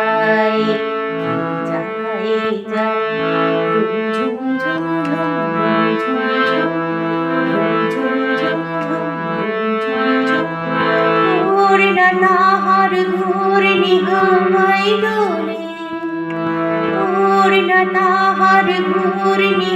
যাই যাই যাই নাহার ঘোর নিহামাই দোলে ওর না তাহার ঘোর নি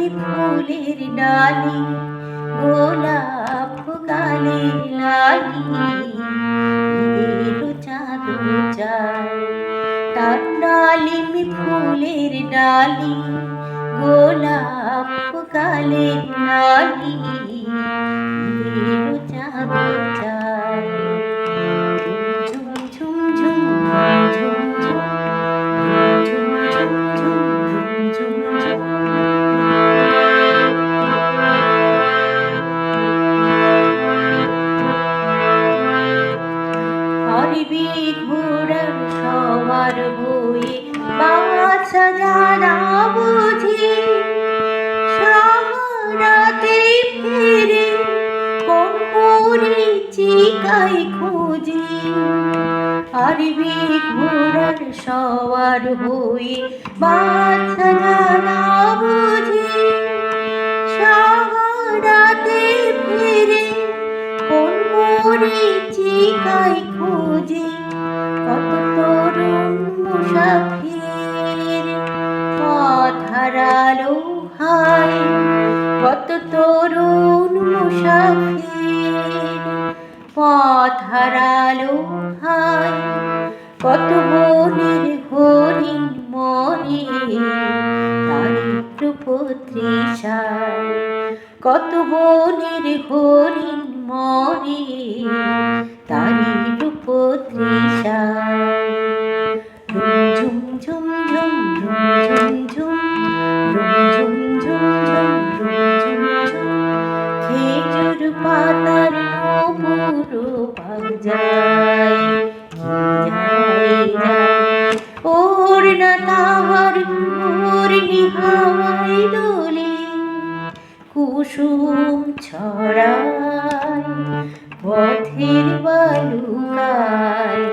ডালি ফুলের ডালি গোলাপ গালের লালি চাঁদ চায় তার ডালিম ফুলের ডালি গোলাপ গালের লালি যারা বুঝি সাহারাতে ফিরে কোন পরিচিকাই খুঁজি। আরবি ঘোড়ার সবার হই বাচ্চা যারা বুঝি সাহারা তরুণ মুসাফির পথ হারালো হায় কত বনের হরিণ মরে দারিদ্র পত্রিশায় কত বনের হরিণ মরে তারি রূপ কুসুম ছড়ায় পথের বালুকায়